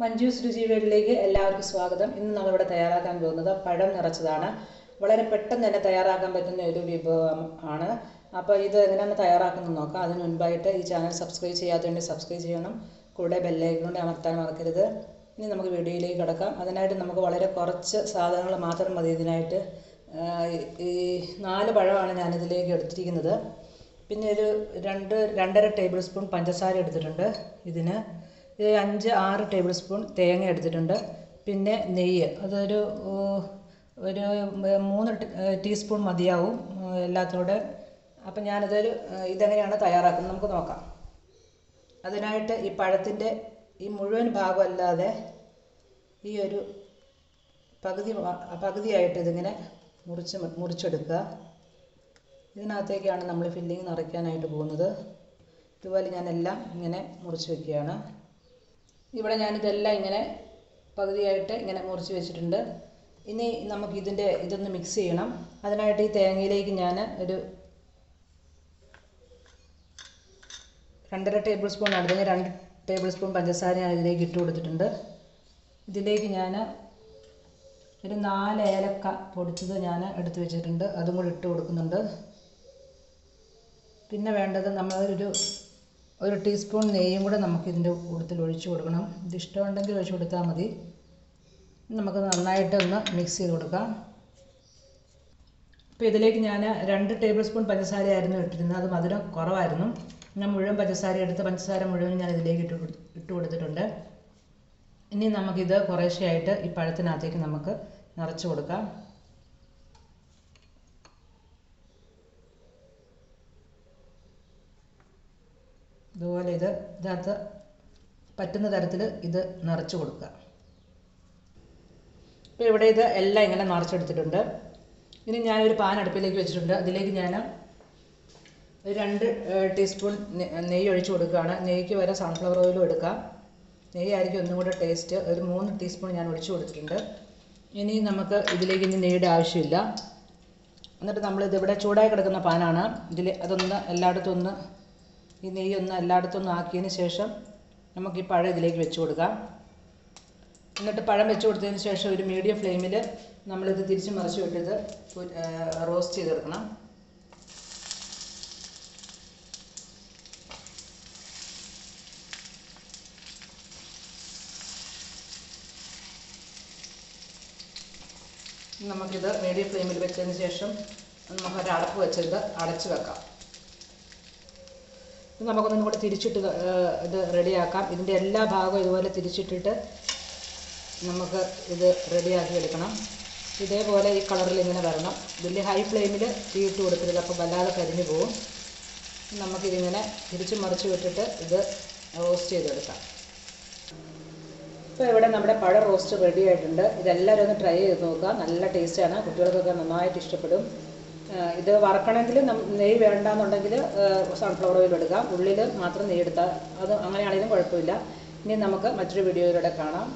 മഞ്ജൂസ് രുചി എല്ലാവർക്കും സ്വാഗതം. ഇന്ന് നമ്മളിവിടെ തയ്യാറാക്കാൻ പോകുന്നത് പഴം നിറച്ചതാണ്. വളരെ പെട്ടെന്ന് തന്നെ തയ്യാറാക്കാൻ പറ്റുന്ന ഒരു വിഭവം ആണ്. അപ്പോൾ ഇത് എങ്ങനെയാണ് തയ്യാറാക്കുന്നത് നോക്കാം. അതിന് മുൻപായിട്ട് ഈ ചാനൽ സബ്സ്ക്രൈബ് ചെയ്യാത്തതുകൊണ്ട് സബ്സ്ക്രൈബ് ചെയ്യണം. കൂടെ ബെല്ലൈക്കൊണ്ട് അമർത്താൻ മറക്കരുത്. ഇനി നമുക്ക് വീഡിയോയിലേക്ക് കിടക്കാം. അതിനായിട്ട് നമുക്ക് വളരെ കുറച്ച് സാധനങ്ങൾ മാത്രം മതി ഇതിനായിട്ട്. ഈ നാല് പഴമാണ് ഞാനിതിലേക്ക് എടുത്തിരിക്കുന്നത്. പിന്നെ ഒരു രണ്ട് രണ്ടര ടേബിൾ സ്പൂൺ പഞ്ചസാര എടുത്തിട്ടുണ്ട് ഇതിന്. ഇത് അഞ്ച് ആറ് ടേബിൾ സ്പൂൺ തേങ്ങ എടുത്തിട്ടുണ്ട്. പിന്നെ നെയ്യ്. അതൊരു ഒരു മൂന്ന് ടീസ്പൂൺ മതിയാവും എല്ലാത്തോടെ അപ്പം ഞാനിതൊരു ഇതെങ്ങനെയാണ് തയ്യാറാക്കുന്നത് നമുക്ക് നോക്കാം. അതിനായിട്ട് ഈ പഴത്തിന്റെ ഈ മുഴുവൻ ഭാഗം അല്ലാതെ ഈ ഒരു പകുതി പകുതിയായിട്ട് ഇതിങ്ങനെ മുറിച്ച് മുറിച്ചെടുക്കുക. ഇതിനകത്തേക്കാണ് നമ്മൾ ഫില്ലിങ് നിറയ്ക്കാനായിട്ട് പോകുന്നത്. ഇതുപോലെ ഞാനെല്ലാം ഇങ്ങനെ മുറിച്ച് വെക്കുകയാണ്. ഇവിടെ ഞാനിതെല്ലാം ഇങ്ങനെ പകുതിയായിട്ട് ഇങ്ങനെ മുറിച്ച് വെച്ചിട്ടുണ്ട്. ഇനി നമുക്ക് ഇതിന്റെ ഇതൊന്ന് മിക്സ് ചെയ്യണം. അതിനായിട്ട് ഈ തേങ്ങയിലേക്ക് ഞാൻ ഒരു രണ്ടര ടേബിൾ സ്പൂൺ അടുത്തെങ്കിൽ രണ്ട് ടേബിൾ സ്പൂൺ പഞ്ചസാര ഞാൻ ഇതിലേക്ക് ഇട്ട് കൊടുത്തിട്ടുണ്ട്. ഇതിലേക്ക് ഞാൻ ഒരു നാല് ഏലക്ക പൊടിച്ചത് ഞാൻ എടുത്ത് വെച്ചിട്ടുണ്ട്. അതും കൂടി ഇട്ട് കൊടുക്കുന്നുണ്ട്. പിന്നെ വേണ്ടത് നമ്മൾ ഒരു ടീസ്പൂൺ നെയ്യും കൂടെ നമുക്ക് ഇതിന്റെ കൂട്ടത്തിൽ ഒഴിച്ച് കൊടുക്കണം. ഇത് ഇഷ്ടമുണ്ടെങ്കിൽ ഒഴിച്ച് കൊടുത്താൽ മതി. നമുക്ക് നന്നായിട്ട് ഒന്ന് മിക്സ് ചെയ്ത് കൊടുക്കാം. അപ്പോൾ ഇതിലേക്ക് ഞാൻ രണ്ട് ടേബിൾ സ്പൂൺ പഞ്ചസാരയായിരുന്നു ഇട്ടിരുന്നത്. അത് മധുരം കുറവായിരുന്നു. ഞാൻ മുഴുവൻ പഞ്ചസാര എടുത്ത് പഞ്ചസാര മുഴുവൻ ഞാൻ ഇതിലേക്ക് ഇട്ട് ഇട്ട് കൊടുത്തിട്ടുണ്ട്. ഇനി നമുക്കിത് കുറേശ്ശെയായിട്ട് ഈ പഴത്തിനകത്തേക്ക് നമുക്ക് നിറച്ച് കൊടുക്കാം. ഇതുപോലെ ഇത് ഇതിനകത്ത് പറ്റുന്ന തരത്തിൽ ഇത് നിറച്ച് കൊടുക്കുക. ഇപ്പോൾ ഇവിടെ ഇത് എല്ലാം ഇങ്ങനെ നിറച്ചെടുത്തിട്ടുണ്ട്. ഇനി ഞാനൊരു പാൻ അടുപ്പിലേക്ക് വെച്ചിട്ടുണ്ട്. അതിലേക്ക് ഞാൻ രണ്ട് ടീസ്പൂൺ നെയ്യ് ഒഴിച്ച് കൊടുക്കുകയാണ്. നെയ്യ്ക്ക് വരെ സൺഫ്ലവർ ഓയിലും എടുക്കാം. നെയ്യായിരിക്കും ഒന്നും കൂടെ ടേസ്റ്റ് ഒരു മൂന്ന് ടീസ്പൂൺ ഞാൻ ഒഴിച്ച് കൊടുത്തിട്ടുണ്ട്. ഇനി നമുക്ക് ഇതിലേക്ക് ഇനി നെയ്യുടെ ആവശ്യമില്ല. എന്നിട്ട് നമ്മളിതിവിടെ ചൂടായി കിടക്കുന്ന പാനാണ്. ഇതിൽ അതൊന്ന് എല്ലായിടത്തും ഒന്ന് ഈ നെയ്യ് ഒന്ന് ആക്കിയതിന് ശേഷം നമുക്ക് ഈ പഴം ഇതിലേക്ക് വെച്ച് കൊടുക്കാം. എന്നിട്ട് പഴം വെച്ച് കൊടുത്തതിന് ശേഷം ഒരു മീഡിയം ഫ്ലെയിമിൽ നമ്മളിത് തിരിച്ച് മറിച്ച് വിട്ടിത് റോസ്റ്റ് ചെയ്തെടുക്കണം. നമുക്കിത് മീഡിയം ഫ്ലെയിമിൽ വെച്ചതിന് ശേഷം നമുക്ക് ഒരു അടപ്പ് വെച്ചിട്ട് അടച്ച് വെക്കാം. നമുക്കൊന്നും കൂടെ തിരിച്ചിട്ട് ഇത് റെഡിയാക്കാം. ഇതിന്റെ എല്ലാ ഭാഗവും ഇതുപോലെ തിരിച്ചിട്ടിട്ട് നമുക്ക് ഇത് റെഡിയാക്കി എടുക്കണം. ഇതേപോലെ ഈ കളറിൽ ഇങ്ങനെ വരണം. വലിയ ഹൈ ഫ്ലെയിമിൽ തീ ഇട്ട് കൊടുക്കരുത് അപ്പോൾ വല്ലാതെ കരിഞ്ഞു പോകും നമുക്കിതിങ്ങനെ തിരിച്ച് മറിച്ച് വിട്ടിട്ട് ഇത് റോസ്റ്റ് ചെയ്തെടുക്കാം. ഇപ്പോൾ ഇവിടെ നമ്മുടെ പഴ റോസ്റ്റ് റെഡി ആയിട്ടുണ്ട്. ഇതെല്ലാവരും ഒന്ന് ട്രൈ ചെയ്ത് നോക്കുക. നല്ല ടേസ്റ്റാണ്. കുട്ടികൾക്കൊക്കെ നന്നായിട്ട് ഇഷ്ടപ്പെടും. ഇത് വറക്കണമെങ്കിൽ നെയ് വേണ്ടാന്നുണ്ടെങ്കിൽ സൺഫ്ലവർ ഓയിൽ എടുക്കാം ഉള്ളിൽ മാത്രം നെയ്യ് എടുത്താൽ അത് അങ്ങനെയാണെങ്കിലും കുഴപ്പമില്ല. ഇനി നമുക്ക് മറ്റൊരു വീഡിയോയിലൂടെ കാണാം.